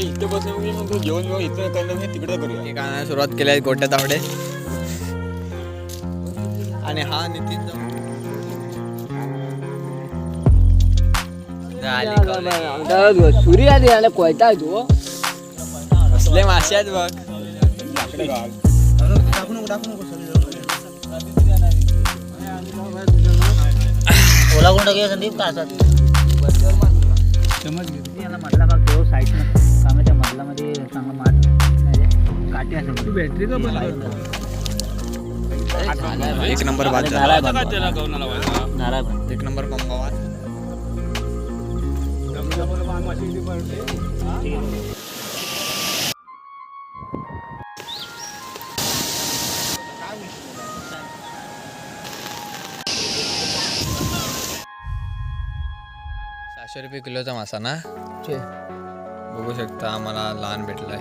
इथे बसून मी मग जेवण जेवण इथं करणं हे तिकडे करूया. एक आणायला सुरुवात केली आहे गोट्या तावडे. आणि हा नितीन सुरी आली आणि कोयता तू असले मासे आहेत बघ. ओला कोणता घे संदीप? का असतात समज याला मधला भाग ठेव साईडनं कामाच्या मधलामध्ये चांगला मार काटे असं तू बॅटरी एक नंबर बाद झाला पण एक नंबर पंबावात सहाशे रुपये किलोचा मासा ना? बघू शकता आम्हाला लहान भेटलाय.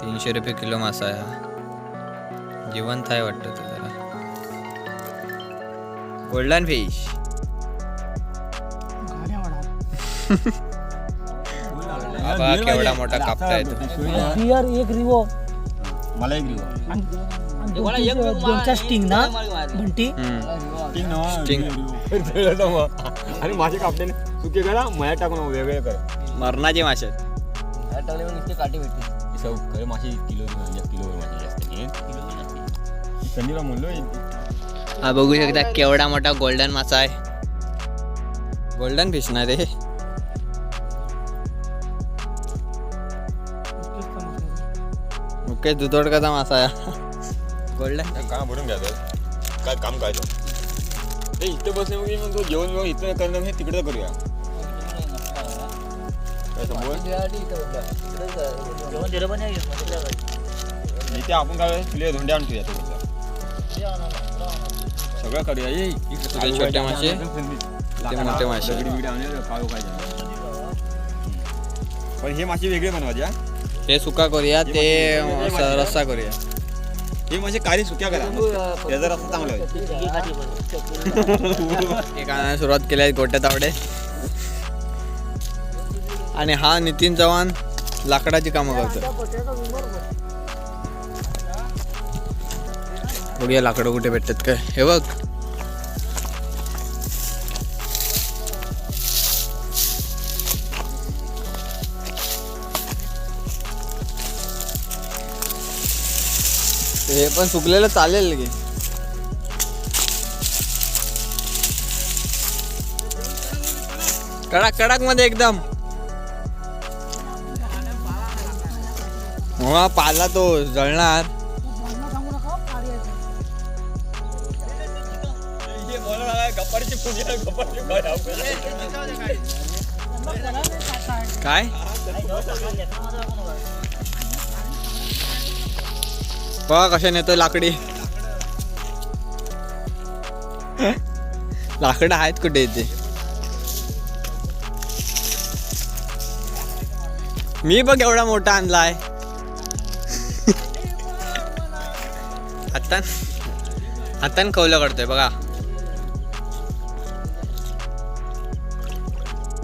तीनशे रुपये किलो मासा आहे हा. जिवंत आहे वाटतं तो जरा. Golden fish. बघा केवढा मोठा कापता येतो एक रिवो. मला एक दोनच्या स्टिंग ना म्हणती Sting. आणि मासे कापते सुके करा मया टाकून वेगळे कर. मरणाचे मासे. आहेत. काठी भेटते सौ खरे मासे किलो एक किलो मासे जास्त नाही संदीपला म्हणलो हा बघू शकता केवढा मोठा गोल्डन मासा आहे. गोल्डन फिश ना रे मुकेश दुधोडकाचा मासा आहे. गोल्डन काम भरून घ्यायचं काय काम काय ते इथे बसून मी मग जेवण जेवण इथं करणं हे तिकडे करूया. काय समोर जेवण दिलं पण नाही इथे आपण काय तुले धोंडे आणतो याचं सगळं करूया. ये इकडे ते छोटे मासे, ते मोठे मासे. दगडी बिगडी आणले काळू काय पण हे मासे वेगळे बनवायचे हा. हे सुका करूया ते रस्सा करूया. हे मासे काळी सुक्या करा. त्याचा रस्ता चांगला होईल. एक आणायला सुरुवात केली आहे गोट्या तावडे. आणि हा नितीन चव्हाण लाकडाची कामं करतो बघूया लाकडं कुठे भेटतात काय. हे बघ. हे पण सुकलेलं चालेल की. कडक कडकमध्ये एकदम. हा पाला तो जळणार. काय? बघा कशा नेतो लाकडी. लाकडं आहेत कुठे इथे? मी बघ एवढा मोठा आणलाय. आता हातान खवलं करतोय बघा.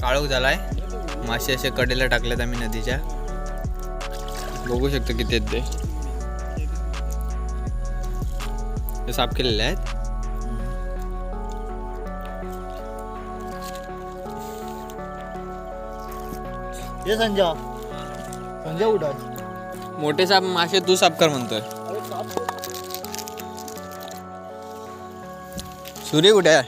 काळोख झालाय. मासे असे कडेला टाकलेत आम्ही नदीच्या. बघू शकतो किती आहेत ते. लिए लाए आहेत हे संजय संजय उडा। मोठे साप मासे तू साफ़ कर म्हणतोय। सूर्य कुठे आहे?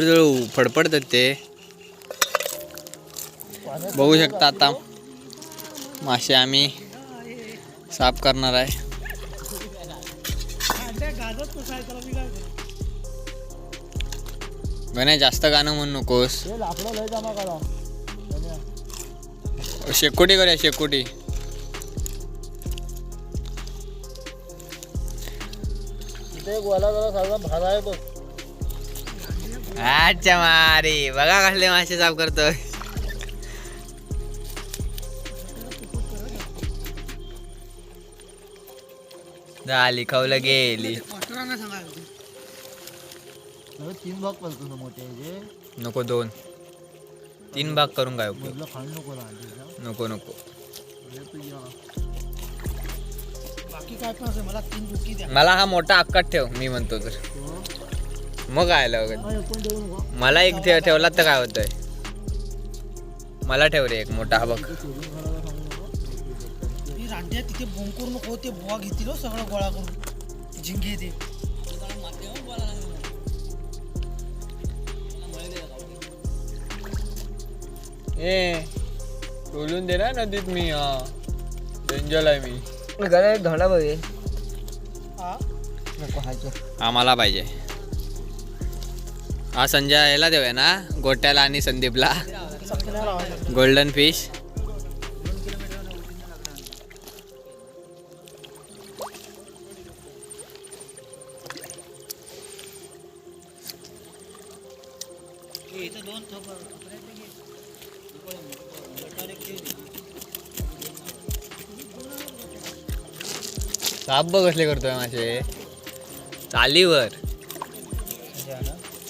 हम्म? फडफडतात ते. बघू शकता आता मासे आम्ही साफ करणार आहे. गणे जास्त गाणं म्हणू नकोस. शेकोटी करूया शेकोटी. गोला एक जरा आहे बघ अच्छा मारी. बघा कसले मासे साफ करतोय. झाली खावलं गेली. तीन भाग पडतो मोठे. नको दोन. तीन भाग करून काय नको. नको हे मला हा मोठा अक्कात ठेव मी म्हणतो तर. मग देऊ नको मला एक ठेव ठेवला तर काय होतंय? मला ठेव रे एक मोठा हा बघ. रांड्या तिथे बोंब करू नको ते बुवा घेतील हो सगळं गोळा करून. झिंगे ते. ए बोलून दे ना नदीत मी हा. डेंजर आहे मी. धडा बघे हा. आम्हाला पाहिजे. हा संजय याला देऊया ना? गोट्याला आणि संदीपला. गोल्डन फिश साप बघ कसले करतोय माझे चालीवर.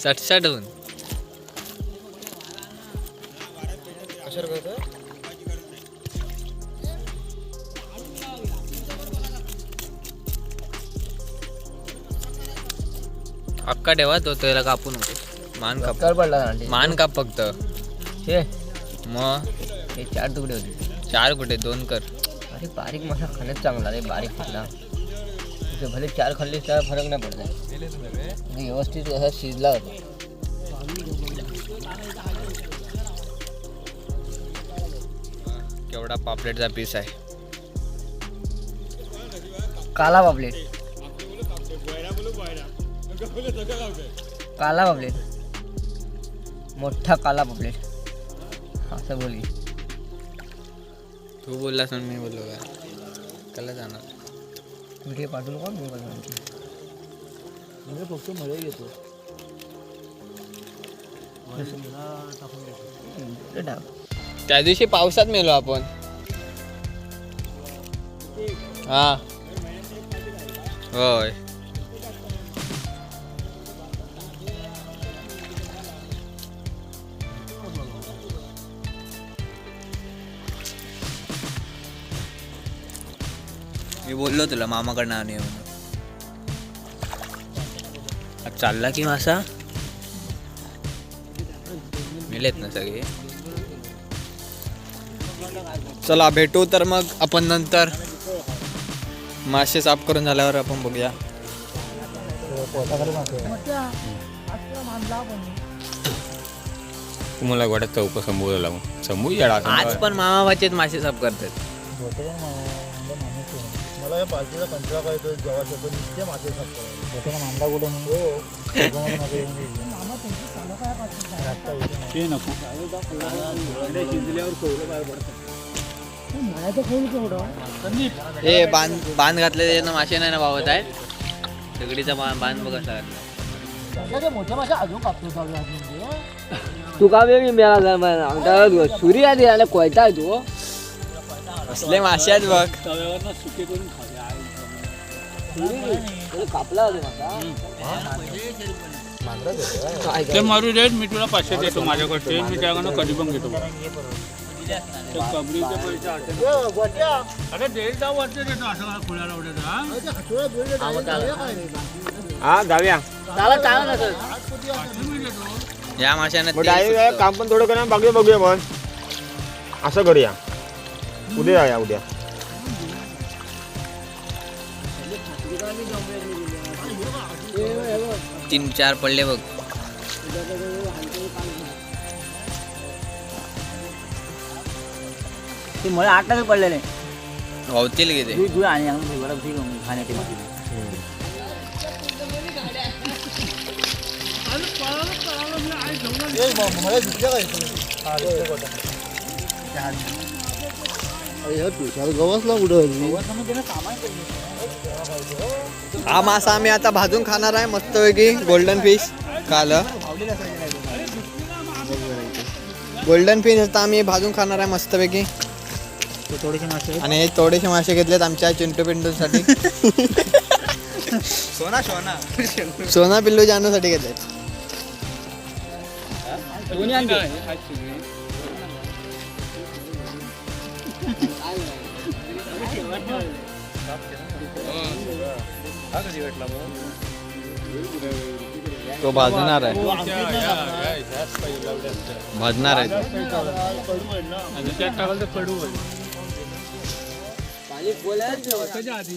सटसट होऊन अक्का ठेवा तो त्याला कापू नको. मान काप. कर पडला मान काप फक्त. हे. मग हे चार तुकडे होते. चार कुठे? दोन कर. अरे बारीक मासा खाण्यात चांगला रे बारीक खाल्ला. तुझे भले चार खाल्ले तर फरक नाही व्यवस्थित असा शिजला होता. केवढा पापलेटचा पीस आहे. काला पापलेट. काला पापलेट. मोठा काला पापलेट. असं बोली तू बोललास म्हणून मी बोललो का? त्याला जाणार. व्हिडिओ पाठवू का? मी बनवून म्हणजे फक्त मळे घेतो. त्या दिवशी पावसात मेलो आपण. हा. होय. मी बोललो तुला मामाकडनं आणि चालला की मासा? मिळेत ना सगळे. चला भेटू तर मग आपण नंतर. मासे साफ करून झाल्यावर आपण बघूया. तुम्हाला वाटत चौक संभू लागून संभू येडा आज पण मामा भाचेत मासे साफ करतात. मला या पालखीचा कंटाळा पाहिजे जेव्हा शेतो नित्य मासे मांडा कुठे हे. बांध बांध घातले त्याच्यानं मासे नाही ना वावत आहेत दगडीचा बांध बांध बघ कसा घातला. मोठ्या मासे अजून कापतो चालू तुका वेगळी मिळाला सुरी आली आणि कोयता आहे तू. असले मासे आहेत बघ. माझा ते मारू देत मी तुला पाचशे देतो माझ्याकडचे. मी त्याकडनं कधी पण घेतो. ते कबरीचे पैसे. अरे देतो असं खुल्याला हा? हा जाऊया. नसेल या माशाने डायरेक्ट काम पण थोडं करा बघूया बघूया पण असं करूया. उद्या जाऊया उद्या. तीन चार पडले बघ. ते मला आठ टाके पडलेले. वावतील किती तू? तू आणि आम्ही बरं ठीक आहे खाण्याची हा मासा आम्ही आता भाजून खाणार आहे. मस्तपैकी गोल्डन फिश काल. गोल्डन फिश आता आम्ही भाजून खाणार आहे मस्तपैकी आणि हे थोडेसे मासे घेतलेत आमच्या चिंटू पिंटूसाठी. सोना सोना. सोना पिल्लू जानूसाठी घेतलेत. तो भाजणार आहे. भाजणार आहे. टाकाल तर कडू आधी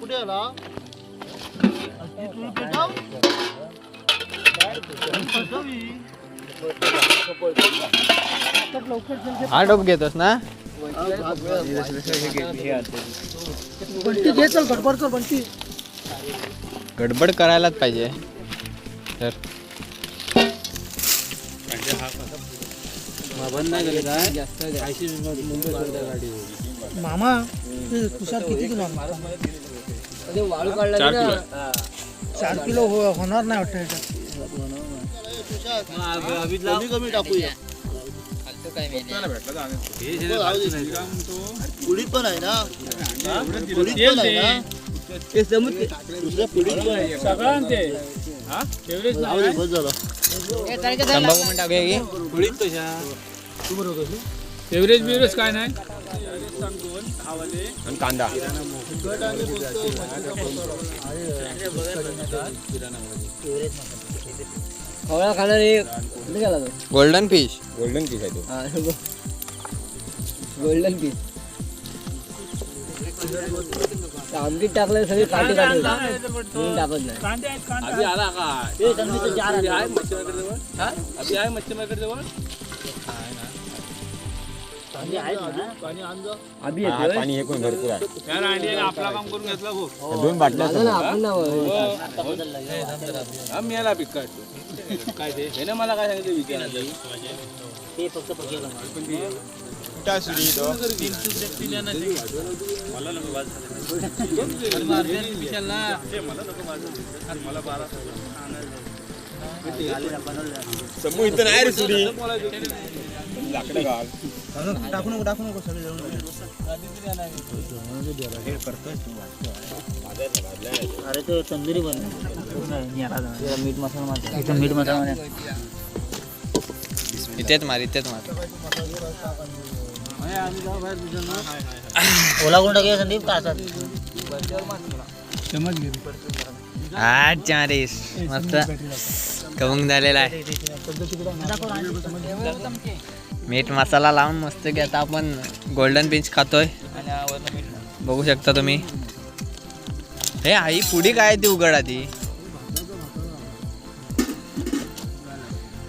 कुठे आला? हा डोप घेतोस ना? बंटी घे चल गडबड चल बंटी. गडबड करायलाच पाहिजे. तर. मामा ते तुषार किती किलो आणला? वाळू काढला चार की किलो. ना चार किलो हो- होणार नाही वाटतं. कमी कमी टाकूया. काय पण आहे ना. तेल ते सगळं ते. हा? एवढेच नाही तंबाखू पण टाकूया की एव्हरेज बिव्हरेज काय नाही? आणि कांदा. खवळा खाणार एक. कुठे गेला तो? गोल्डन फिश गोल्डन फिश आहे तो. हा, गोल्डन पीस आमटीत टाकलं सगळी काढली म्हणून टाकत नाही. कांदे आहेत कांदा आधी हा, येतोय पाणी हे पण भरपूर आहे. आपला काम करून घेतला खूप दोन बाटल्या झालं ना आपण ना मिळाला पिकट काय ते? हे ना मला काय सांगितलं विचारायचं समू इथं नाही रे सुरी लाकडं घाल. टाकू नको टाकू नको सगळे अरे तो तंदुरी बन मीठ मसाला मार मीठ मसाला मार इथेच मार इथेच मार. ओला कोण टाकूया संदीप? का अच्छा रेस मस्त. कवंग झालेला आहे. मीठ मसाला लावून मस्त की आता आपण गोल्डन फिश खातोय. बघू शकता तुम्ही. हे आई पुढी काय ती उघड आधी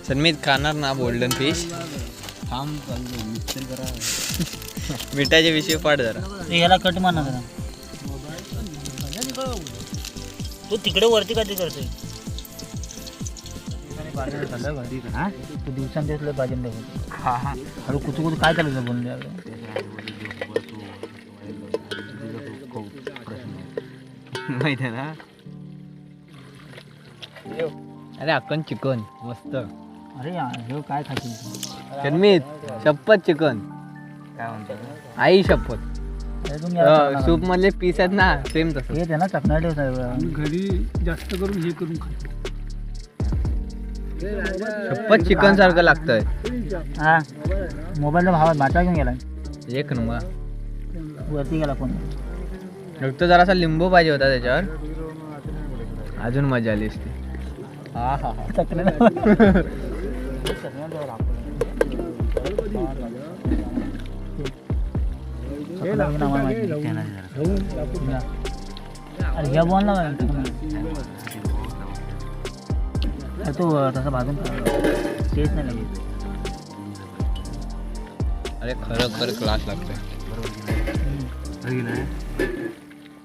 सन्मीत खाणार ना गोल्डन फिश मिठाच्या विषयी पाड जरा. याला कट मारणार जरा. तू तिकडे वरती कधी करतोय? तू हा हा. अरे कुठं कुठं काय चालू बोलले माहीत आहे ना अरे अक्कन चिकन मस्त. अरे हे काय खातील सन्मीत शपथ चिकन. काय म्हणतात? आई शपथ. सूप मधले पीस आहेत ना सेम तसं. हे ना चकना ठेवता घरी जास्त करून हे करून खातो. शपथ चिकन सारखं लागतंय. हा. मोबाईलला भावात बाटा घेऊन गेला एक नंबर. वरती गेला फोन. फक्त जरासा लिंबू पाहिजे होता त्याच्यावर. अजून मजा आली असती. हा हा हा. अरे ह्या बॉल ना तो तसं भाजून तेच नाही लागेल अरे खरं खरं क्लास लागतोय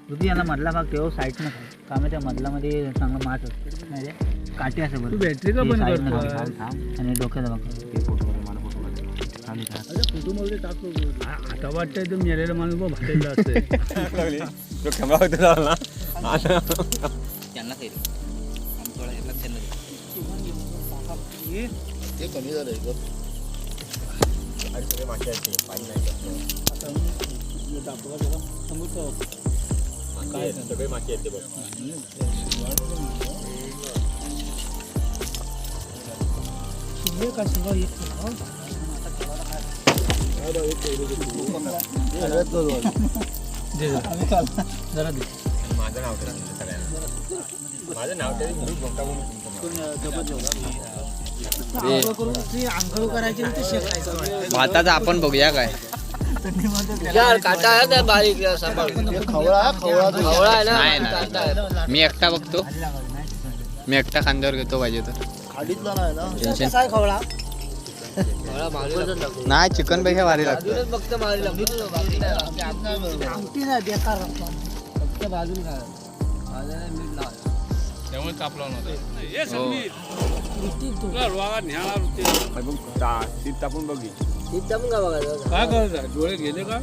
तुम्ही याला मधला भाग ठेव साईड न का माहिती आहे, मधलामध्ये चांगला माठ असतो माहिती आहे? काठी असं तू बरं बॅटरी का बंद करतो आणि डोक्याचा भाग आता वाटतंय तो मेलेला माणूस भाटेला असते ते कमी झालं आहे आणि सगळे मासे आहेत ते, पाणी नाही जास्त. मासे आहेत, सगळे मासे आहेत ते बघ जरा दे आणि माझं नाव ठेवा तुमच्या सगळ्यांना माझं नाव ठेवा ग्रुप मोठा करून तुमचं नाव. आंघोळ करायची ते शेकायचं भाताचा आपण बघूया काय. बारीक नाही. ना मी एकटा बघतो. मी एकटा खांद्यावर घेतो पाहिजे तर. नाही चिकनपेक्षा भारी लागतं. त्यामुळे हे हो. तुला न्याला होते तापून बघ का काय करायचं डोळे गेले का?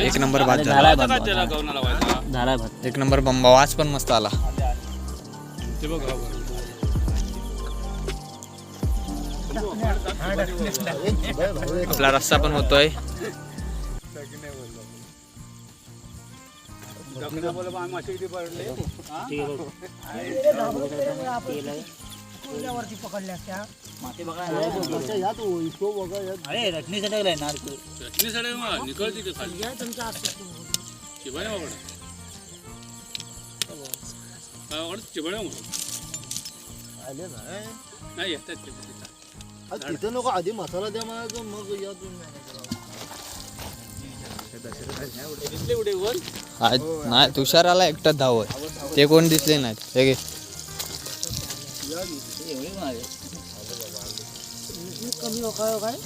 एक नंबर भात. झाला. झालाय आता भात. काय त्याला गवना लावायचा झालाय भात. एक नंबर बंबा वास पण मस्त आला. ते बघ. आपला रस्सा पण होतोय. दक्षिणा बोला बा, मासे किती पडले हा? वरती पकडल्या त्या मासे कसं या तो इसको बघा या अरे रटणी सटकलाय ना चटणी सडे मग निकळते ते खाली चिबाणे बाबा काय वाटत चिबाणे मग आले. नाही नाही येतात ते तिथं. तिथं नको आधी मसाला द्या म्हणायचं मग या नाही तुषाराला एकटाच धावत. ते कोण दिसले नाहीत. हे घे. कमी काय काय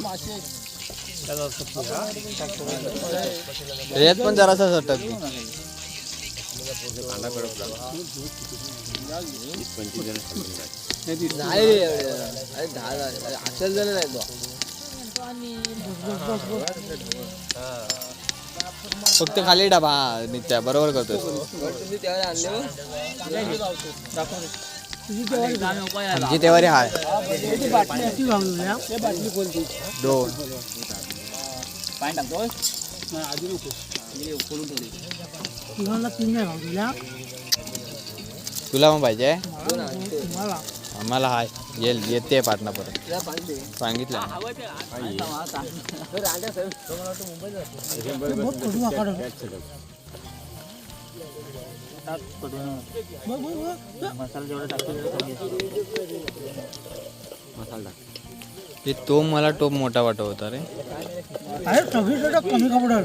मासे. रेत पण जरासा सटक. नाही रे अरे दहा असेल जण नाही तो फक्त खाली डबा नित्या. बरोबर करतोय आणले आमची तेवारी हाय. दोन. तीन नाही भावलेल्या तुला पण पाहिजे? तुम्हाला आम्हाला हाय. येईल येते पाटणा परत. सांगितलं. मुंबईत टाककडून. मसाला जेवढा टाकतो मसाला टाक. ते तो मला टोप मोठा वाटत होता रे अरे सगळी सोडा कमी कपडा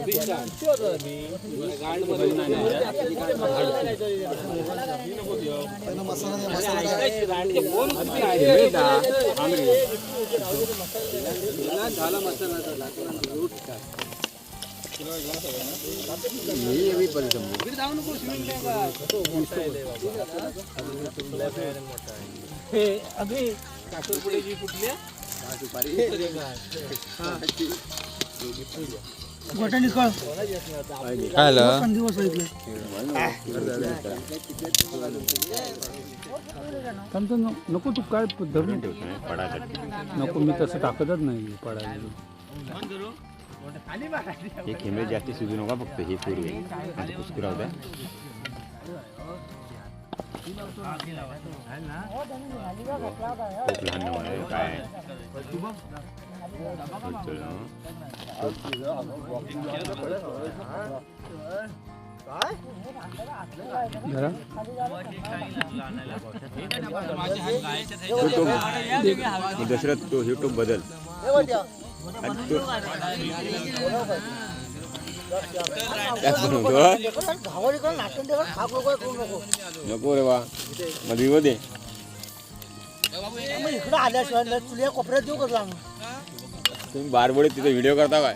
झाला मसाला काय नको तू काय धरून ठेवतो नको मी तसं टाकतच नाही पडायला. हे खेमे जास्त शिजू नका फक्त हे सुरू आहे. कुस्कुराव द्या. खूप लहान नवा आहे, काय? दशरथ तो युट्यूब बदल. नको रे वा मध्ये मग इकडे आल्याशिवाय तुला कोपऱ्यात देऊ कसला तुम्ही बारबोडीत तिथे व्हिडिओ करता काय?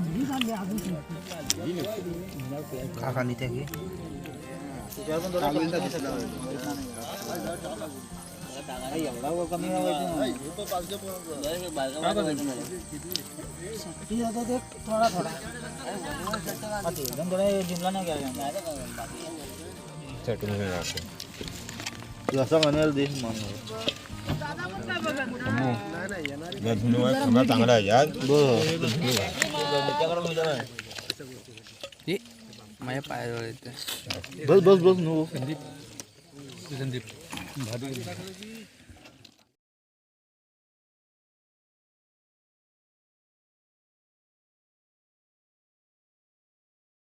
वर कमी व्हायचं थोडा थोडा एकदम थोडा जिंकला नाही गेला असा म्हणायला देश मानव या धुणीवर सगळा चांगला आहे यार माझ्या पायाजवळ येते बस बस बस नको संदीप